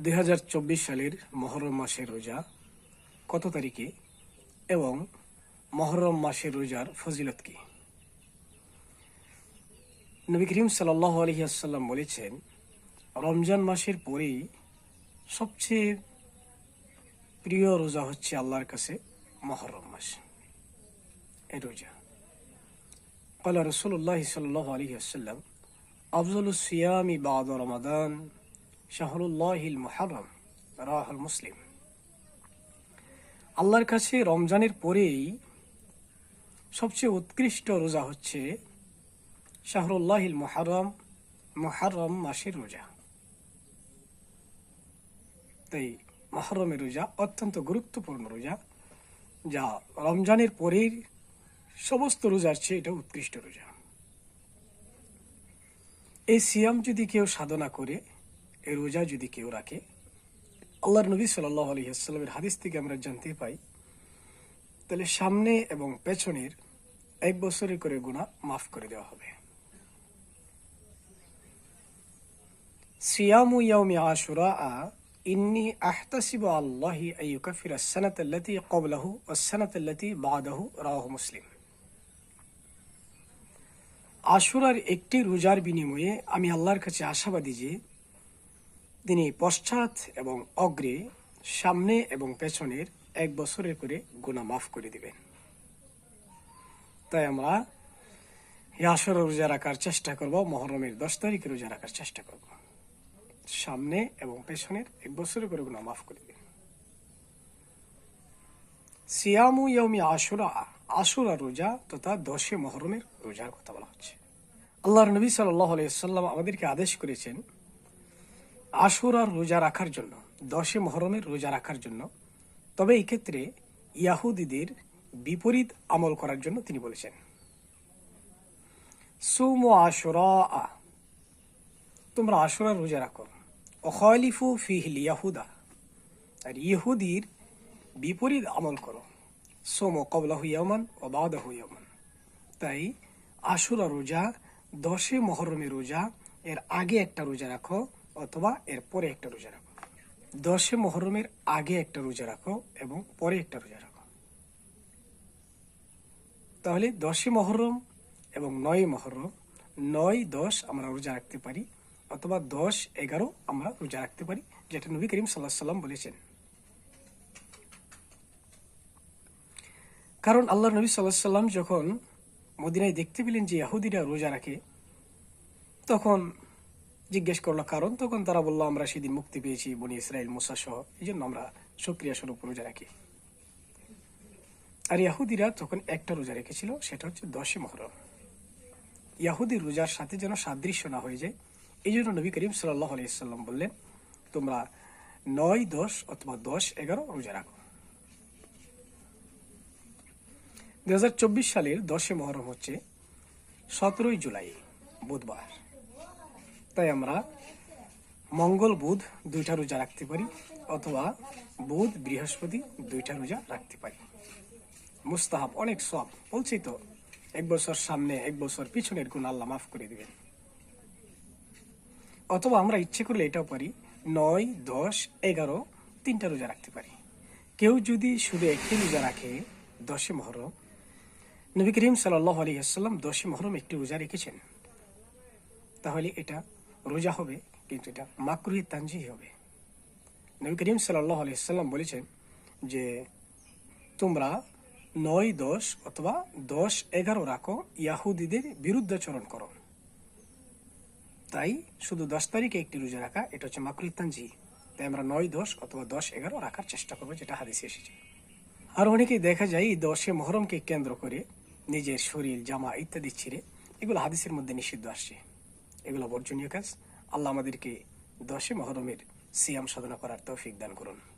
দুই সালের মহরম মাসের রোজা কত তারিখে এবং মহরম মাসের রোজার ফজিলত কি নবী করিম সাল্লাহ আলহিহাসাল্লাম বলেছেন রমজান মাসের পরেই সবচেয়ে প্রিয় রোজা হচ্ছে আল্লাহর কাছে মহরম মাস এই রোজা قال رسول الله صلى الله عليه وسلم أفضل الصيام بعد رمضان শাহরুল্লাহিল মুহারম রাহুল মুসলিম। আল্লাহর কাছে রমজানের পরেই সবচেয়ে উৎকৃষ্ট রোজা হচ্ছে শাহরুল্লাহিল মুহারম মহারম মাসের রোজা। তাই মহরমের রোজা অত্যন্ত গুরুত্বপূর্ণ রোজা, যা রমজানের পরের সমস্ত রোজার চেয়ে এটা উৎকৃষ্ট রোজা। এই সিয়াম যদি কেউ সাধনা করে রোজা যদি কেউ রাখে, আল্লাহর নবী সাল্লাহ আলহিহাস্লামের হাদিস থেকে আমরা জানতে পাই, তাহলে সামনে এবং পেছনের এক বছরে করে গুণা মাফ করে দেওয়া হবে। সিয়ামু ইয়াউমি আশুরা আ ইন্নি আহতাসিব আল্লাহি আইয়ুকাফির আসানাত আল্লাতি কবলাহু আসানাত আল্লাতি বাদাহু রাহ মুসলিম। আশুরার একটি রোজার বিনিময়ে আমি আল্লাহর কাছে আশাবাদী যে তিনি পশ্চাৎ এবং অগ্রে সামনে এবং পেছনের এক বছরের করে গুণা মাফ করে দিবেন। তাই আমরা এই আসরের রোজা রাখার চেষ্টা করব, মহরমের দশ তারিখে রোজা রাখার চেষ্টা করব। সামনে এবং পেছনের এক বছরের করে গুণা মাফ করে দিবেন। সিয়ামু ইয়মি আশুরা আশুরা রোজা তথা দশে মহরমের রোজার কথা বলা হচ্ছে। আল্লাহর নবী সাল্লাম আমাদেরকে আদেশ করেছেন আশুরার রোজা রাখার জন্য, দশে মহরমের রোজা রাখার জন্য, তবে এই ক্ষেত্রে ইয়াহুদিদের বিপরীত আমল করার জন্য তিনি বলেছেন। সুম আশুরা, তোমরা আশুরার রোজা রাখো। অখলিফু ফিহিল ইয়াহুদা, আর ইহুদির বিপরীত আমল করো। সোম কবলাহু ইয়ামান ও বাদাহু ইয়ামান তাই আশুরা রোজা, দশে মহরমে রোজা, এর আগে একটা রোজা রাখো। অথবা এর পরে একটা রোজা রাখো। দশে মহরমের আগে একটা রোজা রাখো এবং পরে একটা রোজা রাখো। তাহলে দশে মহরম এবং নয় মহরম, নয়, দশ আমরা রোজা রাখতে পারি, অথবা দশ, এগারো আমরা রোজা রাখতে পারি, যেটা নবী করিম সাল্লাহ সাল্লাম বলেছেন। কারণ আল্লাহ নবী সাল্লাহ সাল্লাম যখন মদিনায় দেখতে পেলেন যে ইয়াহুদিরা রোজা রাখে, তখন জিজ্ঞেস করল, কারণ? তখন তারা বলল, আমরা সেদিন মুক্তি পেয়েছি বনি ইসরায়েল মুসা সহ। এই জন্য আমরা সক্রিয়া স্বরূপ রোজা রাখি। আর ইয়াহুদিরা তখন একটা রোজা রেখেছিল, সেটা হচ্ছে দশে মহরম। ইয়াহুদি রোজার সাথে যেন সাদৃশ্য না হয়ে যায় এই জন্য নবী করিম সাল্লাহ আলাইসাল্লাম বললেন, তোমরা নয়, দশ অথবা দশ, এগারো রোজা রাখো। দু হাজার চব্বিশ সালের দশে মহরম হচ্ছে সতেরোই জুলাই, বুধবার। তাই আমরা মঙ্গল বুধ দুইটা রোজা রাখতে পারি, অথবা বুধ বৃহস্পতি দুইটা রোজা রাখতে পারি। মুস্তাহাব, অনেক সব বলছি তো, এক বছর সামনে, এক বছর পিছনের গুণ আল্লাহ মাফ করে দিবেন। অথবা আমরা ইচ্ছে করলে এটাও পারি, নয়, দশ, এগারো, তিনটা রোজা রাখতে পারি। কেউ যদি শুধু একটি রোজা রাখে দশে মহরম, নবী করিম সাল্লাহ আলী দশে মহরম একটি রোজা রেখেছেন। তাহলে এটা রোজা হবে, কিন্তু এটা মাকরুহি তানজি হবে। নবী করিম সাল্লাহ আলী সাল্লাম বলেছেন যে, তোমরা নয় দশ অথবা দশ এগারো রাখো ইয়াহুদিদের বিরুদ্ধাচরণ করো। তাই শুধু দশ তারিখে একটি রোজা রাখা, এটা হচ্ছে মাকরুহি তানজি তাই আমরা নয় দশ অথবা দশ এগারো রাখার চেষ্টা করব, যেটা হাদিসে এসেছে। আর অনেকেই দেখা যায় এই দশে মহরমকে কেন্দ্র করে নিজের শরীর, জামা ইত্যাদি ছিঁড়ে, এগুলো হাদিসের মধ্যে নিষিদ্ধ আসছে। এগুলো বর্জনীয় কাজ। আল্লাহ আমাদেরকে দশে মহরমের সিয়াম সাধনা করার তৌফিক দান করুন।